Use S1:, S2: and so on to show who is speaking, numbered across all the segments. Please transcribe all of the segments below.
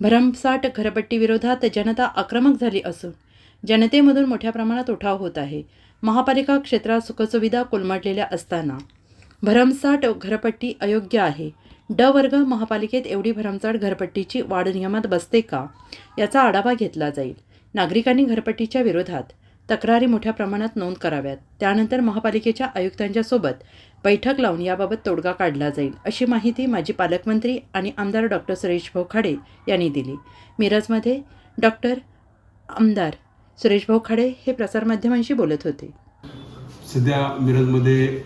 S1: भरमसाट घरपट्टीविरोधात जनता आक्रमक झाली असून जनतेमधून मोठ्या प्रमाणात उठाव होत आहे. महापालिका क्षेत्रात सुखसुविधा कोलमडलेल्या असताना भरमसाट घरपट्टी अयोग्य आहे. ड वर्ग महापालिकेत एवढी भरमसाट घरपट्टीची वाढ नियमात बसते का? याचा आढावा घेतला जाईल. नागरिकांनी घरपट्टीच्या विरोधात तक्रारी मोठ्या प्रमाणात नोंद कराव्यात. त्यानंतर महापालिकेच्या आयुक्तांच्या सोबत बैठक लावून याबाबत तोडगा काढला जाईल अशी माहिती माजी पालकमंत्री आणि आमदार डॉक्टर सुरेश भाऊ खाडे यांनी दिली. मिरजमध्ये डॉक्टर आमदार सुरेश भाऊ खाडे हे प्रसारमाध्यमांशी बोलत होते.
S2: सध्या मिरजमध्ये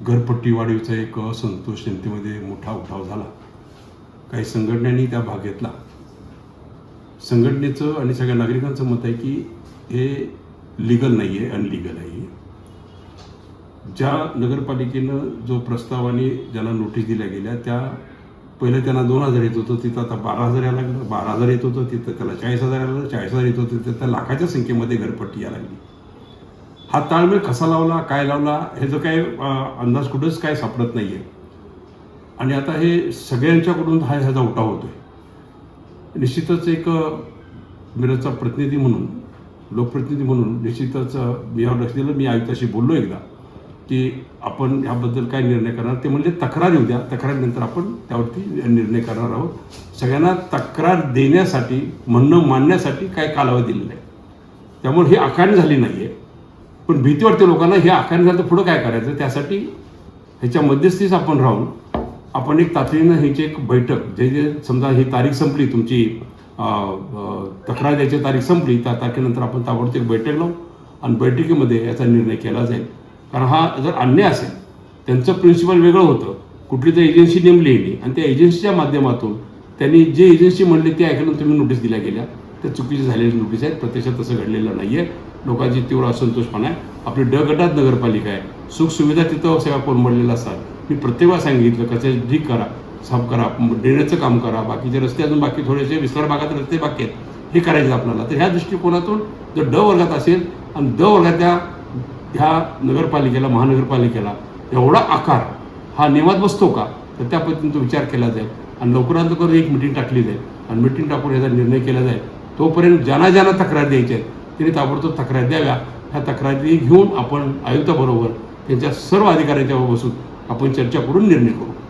S2: घरपट्टी वाढीचा एक असंतोष जनतेमध्ये मोठा उठाव झाला. काही संघटनांनी त्या भाग घेतला. संघटनेचं आणि सगळ्या नागरिकांचं मत आहे की हे लिगल नाही आहे अनलिगल आहे ज्या नगरपालिकेनं जो प्रस्ताव आणि ज्यांना नोटीस दिल्या गेल्या त्या पहिलं त्यांना दोन हजार येत होतं तिथं आता बारा हजार यायला लागलं. बारा हजार येत होतं तिथं त्याला चाळीस हजार आलं चाळीस हजार येत होतं तिथं त्या लाखाच्या संख्येमध्ये घरपट्टी यायला लागली. हा ताळमेळ कसा लावला काय लावला हे काय अंदाज कुठंच काय सापडत नाही आहे आणि आता हे सगळ्यांच्याकडून हा ह्याचा उठाव आहे निश्चितच एक मिरजचा प्रतिनिधी म्हणून लोकप्रतिनिधी म्हणून निश्चितच मी यावर लक्ष दिलं. मी आयुक्ताशी बोललो एकदा की आपण ह्याबद्दल काय निर्णय करणार? ते म्हणजे तक्रार येऊ द्या. तक्रारीनंतर आपण त्यावरती निर्णय करणार आहोत. सगळ्यांना तक्रार देण्यासाठी म्हणणं मांडण्यासाठी काय कालावधी दिलेला आहे. त्यामुळे ही आखाणी झाली नाही आहे पण भीती वाटते लोकांना हे आखाणी झालं तर पुढं काय करायचं? त्यासाठी ह्याच्या मध्यस्थीच आपण राहून आपण एक तातडीनं ह्याची एक बैठक जे जे समजा ही तारीख संपली तुमची तक्रार द्यायची तारीख संपली त्या तारखेनंतर आपण ताबडतोब एक बैठक लावू आणि बैठकीमध्ये याचा निर्णय केला जाईल. कारण हा जर अन्याय असेल त्यांचं प्रिन्सिपल वेगळं होतं कुठली तर एजन्सी नेमली गेली आणि त्या एजन्सीच्या माध्यमातून त्यांनी जे एजन्सी म्हणली ते ऐकून तुम्ही नोटीस दिल्या गेल्या. त्या चुकीच्या झालेल्या नोटीस आहेत प्रत्यक्षात तसं घडलेलं नाही आहे लोकांची तीव्र असंतोषपणा आहे. आपली ड गटात नगरपालिका आहे. सुखसुविधा तिथं सगळ्या कोलमडलेल्या असतात मी प्रत्येकाला सांगितलं कसे ठीक करा साफ करा ड्रेनेजचं काम करा बाकीचे रस्ते अजून बाकी थोडेसे विस्तार भागात रस्ते बाकी आहेत. हे करायचं आपल्याला. तर ह्या दृष्टिकोनातून जर ड वर्गात असेल आणि ड वर्गातल्या ह्या नगरपालिकेला महानगरपालिकेला एवढा आकार हा नियमात बसतो का? तर त्या पद्धतीने तो विचार केला जाईल. आणि लवकरात लवकर एक मिटिंग टाकली जाईल. आणि मिटिंग टाकून याचा निर्णय केला जाईल. तोपर्यंत ज्यांना ज्यांना तक्रार द्यायच्या आहेत त्यांनी ताबडतोब तक्रार द्याव्या. ह्या तक्रारी घेऊन आपण आयुक्ताबरोबर त्यांच्या सर्व अधिकाऱ्यांच्या बसून आपण चर्चा करून निर्णय करू.